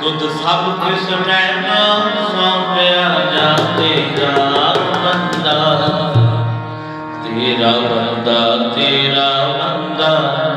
ਤੁਧ ਸਭ ਕਿਸ ਮੈਨਾ ਸੌਂਪਿਆ ਜਾ ਤੇਰਾ ਬੰਦਾ ਤੇਰਾ ਬੰਦਾ ਤੇਰਾ ਬੰਦਾ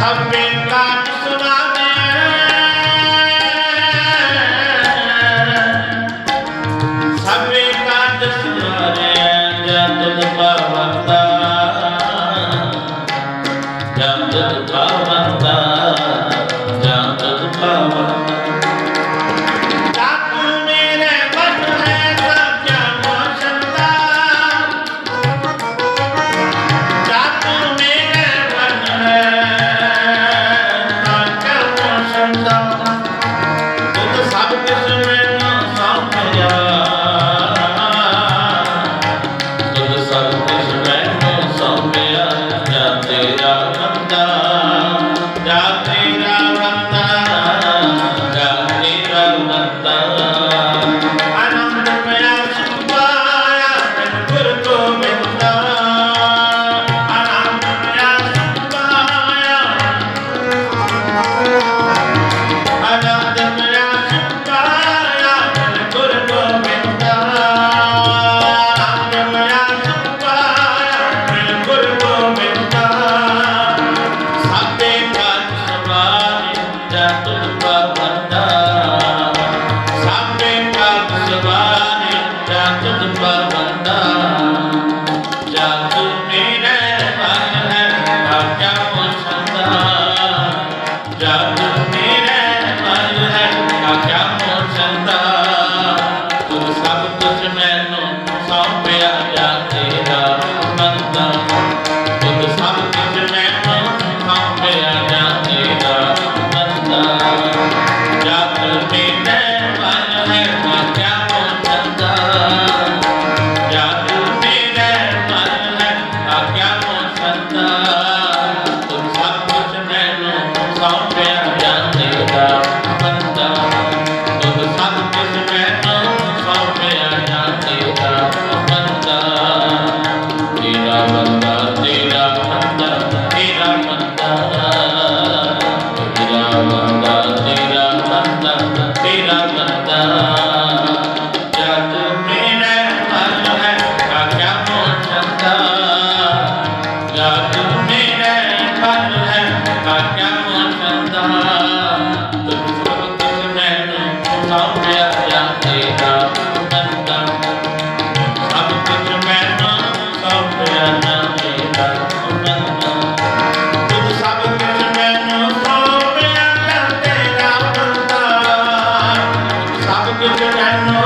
सब में का ਸਭ ਕੁਝ ਮੈਨੂੰ